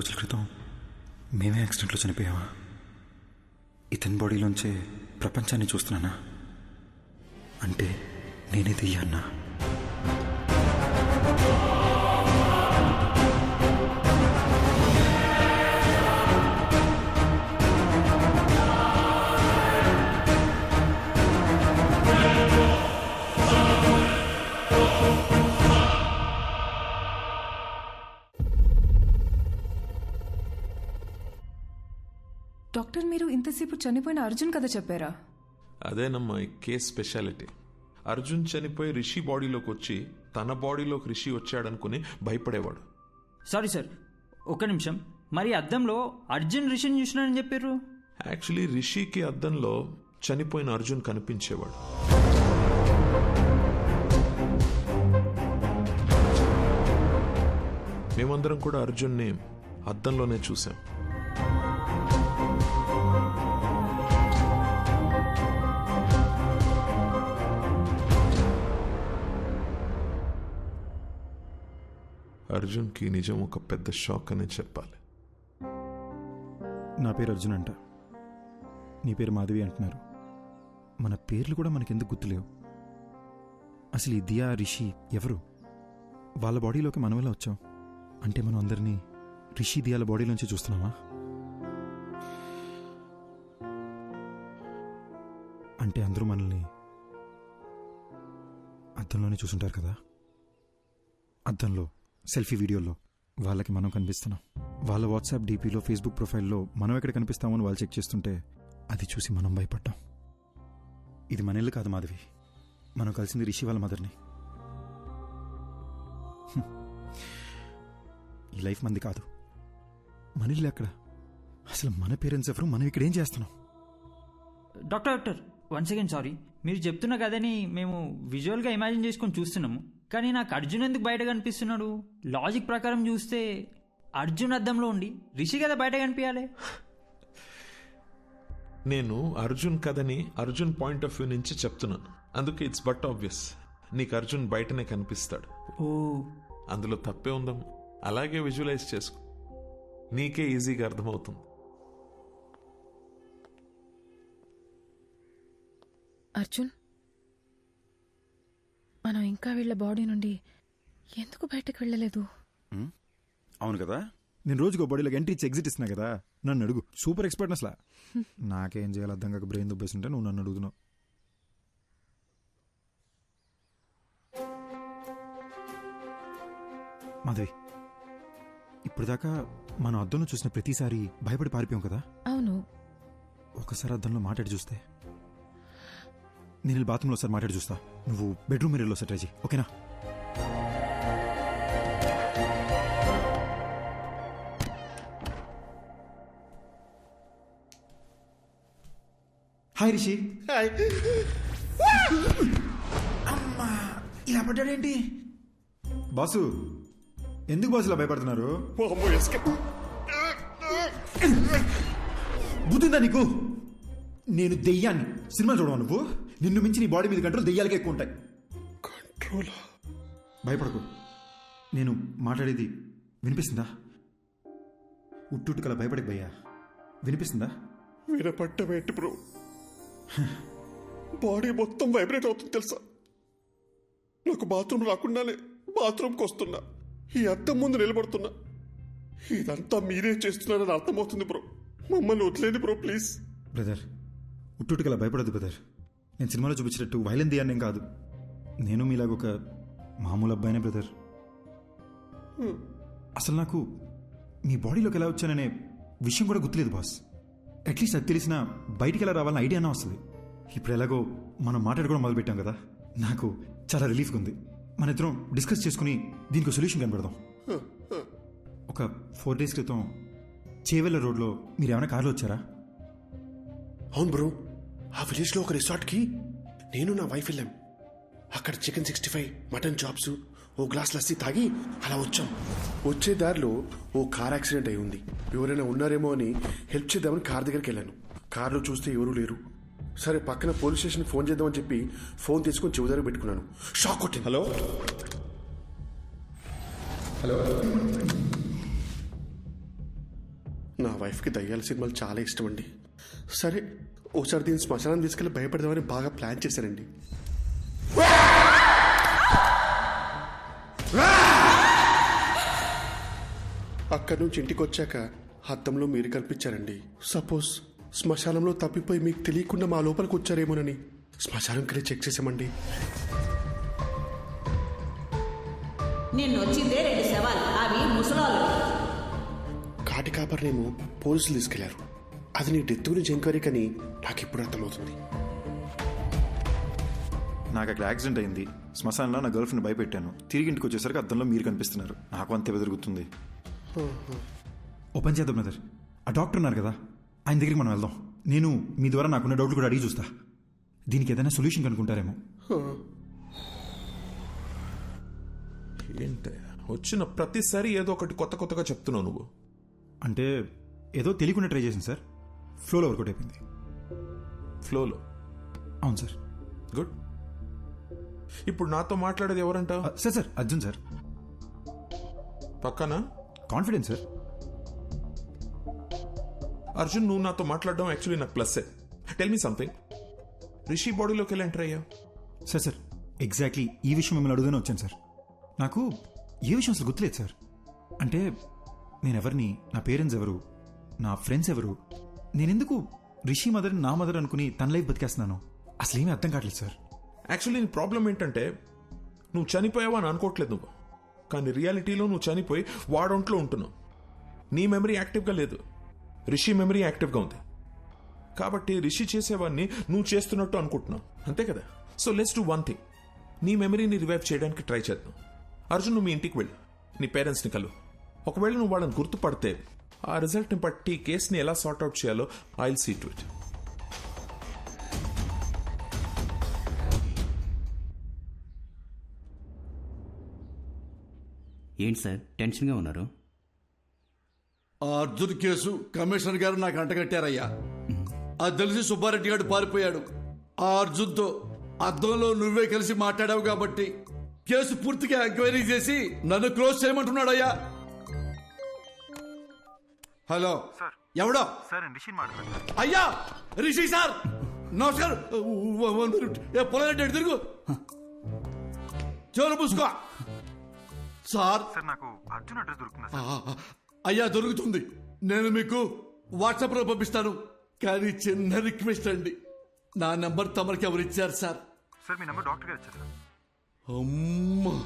రోజుల క్రితం మేమే యాక్సిడెంట్లో చనిపోయామా? ఇతని బాడీలోంచే ప్రపంచాన్ని చూస్తున్నానా? అంటే నేనే దెయ్యాన్నా? డాక్టర్ మీరు ఇంతసేపు చనిపోయిన అర్జున్ కథ చెప్పారా? అదేనమ్మా ఈ కేస్ స్పెషాలిటీ. అర్జున్ చనిపోయి రిషి బాడీలోకి వచ్చి తన బాడీలోకి రిషి వచ్చాడనుకుని భయపడేవాడు. సారీ సార్ ఒక్క నిమిషం. మరి అద్దంలో అర్జున్ రిషిని చూసినానని చెప్పారు యాక్చువల్లీ రిషికి అద్దంలో చనిపోయిన అర్జున్ కనిపించేవాడు. మేమందరం కూడా అర్జున్ని అద్దంలోనే చూసాం. అర్జున్కి నిజం ఒక పెద్ద షాక్ అనే చెప్పాలి. నా పేరు అర్జున్ అంట. నీ పేరు మాధవి అంటున్నారు. మన పేర్లు కూడా మనకెందుకు గుర్తులేవు? అసలు ఈ దియా రిషి ఎవరు? వాళ్ళ బాడీలోకి మనం ఎలా వచ్చాం? అంటే మనం అందరినీ రిషి దియాల బాడీలోంచి చూస్తున్నామా? అంటే అందరూ మనల్ని అద్దంలోనే చూసుంటారు కదా? అద్దంలో సెల్ఫీ వీడియోలో వాళ్ళకి మనం కనిపిస్తున్నాం. వాళ్ళ వాట్సాప్ డీపీలో ఫేస్బుక్ ప్రొఫైల్లో మనం ఎక్కడ కనిపిస్తామని వాళ్ళు చెక్ చేస్తుంటే అది చూసి మనం భయపడ్డాం. ఇది మన ఇల్లు కాదు మాధవి. మనం కలిసింది రిషి వాళ్ళ మదర్ని ఈ లైఫ్ మంది కాదు. మన ఇల్లు అక్కడ అసలు మన పేరెంట్స్ ఎవరు? మనం ఇక్కడ ఏం చేస్తున్నాం? Doctor doctor one second sorry. మీరు చెప్తున్న కదని మేము విజువల్గా ఇమాజిన్ చేసుకొని చూస్తున్నాము. కానీ నాకు అర్జున్ ఎందుకు బయట కనిపిస్తున్నాడు? లాజిక్ ప్రకారం చూస్తే అర్జున్ అద్దంలో ఉండి రిషి కదా బయట కనిపించాలి. నేను అర్జున్ కథని అర్జున్ పాయింట్ ఆఫ్ వ్యూ నుంచి చెప్తున్నాను. అందుకే ఇట్స్ బట్ ఆబ్వియస్ నీకు అర్జున్ బయటనే కనిపిస్తాడు. ఓ. అందులో తప్పే ఉందమ్మా. అలాగే విజువలైజ్ చేసుకో. నీకే ఈజీగా అర్థమవుతుంది. అర్జున్? మనం ఇంకా వీళ్ళ బాడీ నుండి ఎందుకు బయటకు వెళ్ళలేదు? అవును కదా? నేను రోజుకో బాడీలోకి ఎంట్రీ ఇచ్చి ఎగ్జిట్ ఇస్తున్నా కదా? నన్ను అడుగు. సూపర్ ఎక్స్పర్ట్ అసలు. నాకేం చేయాలి అర్థం కాక బ్రెయిన్ దుబ్బేస్తుంటే నువ్వు నన్ను అడుగుతున్నావు. మాధవి ఇప్పుడు దాకా మనం అద్దంలో చూసిన ప్రతిసారి భయపడి పారిపోయాం కదా? అవును. ఒకసారి అద్దంలో మాట్లాడి చూస్తే నేను బాత్రూంలో ఒకసారి మాట్లాడి చూస్తా. నువ్వు బెడ్రూమ్ మిర్రర్లో ఒకసారి ట్రై చేయి. ఓకేనా? హాయ్ రిషి. అమ్మా ఇలా పడ్డాడేంటి? బాసు ఎందుకు బాసు ఇలా భయపడుతున్నారు? బుద్ధిందా నీకు? నేను దెయ్యాన్ని. సినిమా చూడవా నువ్వు? నిన్ను మించి నీ బాడీ మీద కంట్రోల్ దెయ్యాలకే ఎక్కువ ఉంటాయి. కంట్రోల్? భయపడకు. నేను మాట్లాడేది వినిపిస్తుందా? ఉట్టుట్టుకల భయపడకు భయ్యా. వినిపిస్తుందా? వినపడ్డమేంటి బ్రో? బాడీ మొత్తం వైబ్రేట్ అవుతుంది తెలుసా? నాకు బాత్రూమ్ రాకుండానే బాత్రూమ్కి వస్తున్నా. ఈ అద్దం ముందు నిలబడుతున్నా. ఇదంతా మీరే చేస్తున్నారని అర్థమవుతుంది బ్రో. మమ్మల్ని వదిలేండి బ్రో ప్లీజ్. బ్రదర్ ఉట్టుట్టుకల భయపడదు బ్రదర్. నేను సినిమాలో చూపించినట్టు వైలెన్ దియాన్నేం కాదు. నేను మీలాగ ఒక మామూలు అబ్బాయినే బ్రదర్. అసలు నాకు మీ బాడీలోకి ఎలా వచ్చాననే విషయం కూడా గుర్తులేదు బాస్. అట్లీస్ట్ అది తెలిసిన బయటికి ఎలా రావాలని ఐడియా అన్నా వస్తుంది. ఇప్పుడు ఎలాగో మనం మాట్లాడుకోవడం మొదలుపెట్టాం కదా నాకు చాలా రిలీఫ్గా ఉంది. మన ఇద్దరం డిస్కస్ చేసుకుని దీనికి సొల్యూషన్ కనబడదాం. ఒక ఫోర్ డేస్ క్రితం చేవెళ్ళ రోడ్లో మీరు ఏమైనా కార్లో వచ్చారా? అవును బ్రో. ఆ విలేజ్లో ఒక రిసార్ట్కి నేను నా వైఫ్ వెళ్ళాం. అక్కడ chicken sixty five mutton chops ఓ గ్లాస్ లస్సీ తాగి అలా వచ్చాం. వచ్చే దారిలో ఓ కార్ యాక్సిడెంట్ అయి ఉంది. ఎవరైనా ఉన్నారేమో అని హెల్ప్ చేద్దామని కార్ దగ్గరికి వెళ్ళాను. కార్లో చూస్తే ఎవరూ లేరు. సరే పక్కన పోలీస్ స్టేషన్ ఫోన్ చేద్దామని చెప్పి ఫోన్ తీసుకొని చెవి దగ్గర పెట్టుకున్నాను. షాక్ కొట్టింది. హలో? నా వైఫ్కి దయ్యాల సినిమాలు చాలా ఇష్టం అండి. సరే ఓసారి దీన్ని శ్మశానం తీసుకెళ్ళి భయపడదామని బాగా ప్లాన్ చేశానండి. అక్కడి నుంచి ఇంటికి వచ్చాక అద్దంలో మీరు కనిపించారండి సపోజ్ శ్మశానంలో తప్పిపోయి మీకు తెలియకుండా మా లోపలికి వచ్చారేమోనని. శ్మశానంకి వెళ్ళి చెక్ చేసామండి రెండు అవి కాటి కాపర్నేమో పోలీసులు తీసుకెళ్ళారు. అది నీ డెత్ గురించి ఎంక్వైరీ కానీ నాకు ఇప్పుడు అర్థమవుతుంది. నాకు అక్కడ యాక్సిడెంట్ అయింది. శ్మశానంలో నా గర్ల్ ఫ్రెండ్ భయపెట్టాను. తిరిగి ఇంటికి వచ్చేసరికి అద్దంలో మీరు కనిపిస్తున్నారు. నాకు అంతే బెదురుగుతుంది. ఓపెన్ చేద్దాం బ్రదర్. ఆ డాక్టర్ ఉన్నారు కదా. ఆయన దగ్గరికి మనం వెళ్దాం. నేను మీ ద్వారా నాకున్న డౌట్లు కూడా అడిగి చూస్తా. దీనికి ఏదైనా సొల్యూషన్ కనుక్కుంటారేమో. ఏంటి? వచ్చిన ప్రతిసారి ఏదో ఒకటి కొత్త కొత్తగా చెప్తున్నావు నువ్వు. అంటే ఏదో తెలియకుండా ట్రై చేసింది సార్. ఫ్లోలో వర్కౌట్ అయిపోయింది. ఫ్లోలో అవును సార్. గుడ్ ఇప్పుడు నాతో మాట్లాడేది ఎవరంట? Sir sir Arjun sir. పక్కన? Confidence sir. అర్జున్ నువ్వు నాతో మాట్లాడడం యాక్చువల్లీ నాకు ప్లస్సే టెల్ మీ సంథింగ్ రిషి బాడీలోకి వెళ్ళి ఎంటర్ అయ్యా సార్ సార్ ఎగ్జాక్ట్లీ ఈ విషయం మిమ్మల్ని అడుగునే వచ్చాను సార్. నాకు ఏ విషయం అసలు గుర్తులేదు సార్. అంటే నేను ఎవరిని నా పేరెంట్స్ ఎవరు నా ఫ్రెండ్స్ ఎవరు నేనెందుకు రిషి మదర్ నా మదర్ అనుకుని తన లైఫ్ బతికేస్తున్నాను? అసలు ఏమీ అర్థం కావట్లేదు సార్. యాక్చువల్లీ నీ ప్రాబ్లం ఏంటంటే నువ్వు చనిపోయావా అని అనుకోవట్లేదు నువ్వు. కానీ రియాలిటీలో నువ్వు చనిపోయి వాడొంట్లో ఉంటున్నావు. నీ మెమరీ యాక్టివ్గా లేదు. రిషి మెమరీ యాక్టివ్గా ఉంది. కాబట్టి రిషి చేసేవాడిని నువ్వు చేస్తున్నట్టు అనుకుంటున్నావు. అంతే కదా? So let's do one thing నీ మెమరీని రివైవ్ చేయడానికి ట్రై చేద్దాం. అర్జున్ నువ్వు మీ ఇంటికి వెళ్ళు. నీ పేరెంట్స్ని కలు ఒకవేళ నువ్వు వాళ్ళని గుర్తుపడితే ఆ రిజల్ట్ని బట్టి కేసుని ఎలా సార్ట్అవుట్ చేయాలో ఐ సీ టు ఇట్ ఏంటి సార్? టెన్షన్గా ఉన్నారు? ఆ అర్జున్ కేసు కమిషనర్ గారు నాకు అంటగట్టారయ్యా. అది తెలిసి సుబ్బారెడ్డి గారు పారిపోయాడు. ఆ అర్జున్తో అద్దంలో నువ్వే కలిసి మాట్లాడావు కాబట్టి కేసు పూర్తిగా ఎంక్వైరీ చేసి నన్ను క్లోజ్ చేయమంటున్నాడయ్యా. హలో. ఎవడో? అయ్యా! రిషి సార్! నమస్కారం. అటు తిరుగు. చెవులు పూసుకో సార్. నాకు అర్జున్ అడ్రస్ దొరుకుతుంది అయ్యా దొరుకుతుంది. నేను మీకు వాట్సాప్లో పంపిస్తాను. కానీ చిన్న రిక్వెస్ట్ అండి. నా నెంబర్ తమరికి ఎవరు ఇచ్చారు సార్? సార్ మీ నెంబర్ డాక్టర్ గారు ఇచ్చారు సార్. అమ్మా!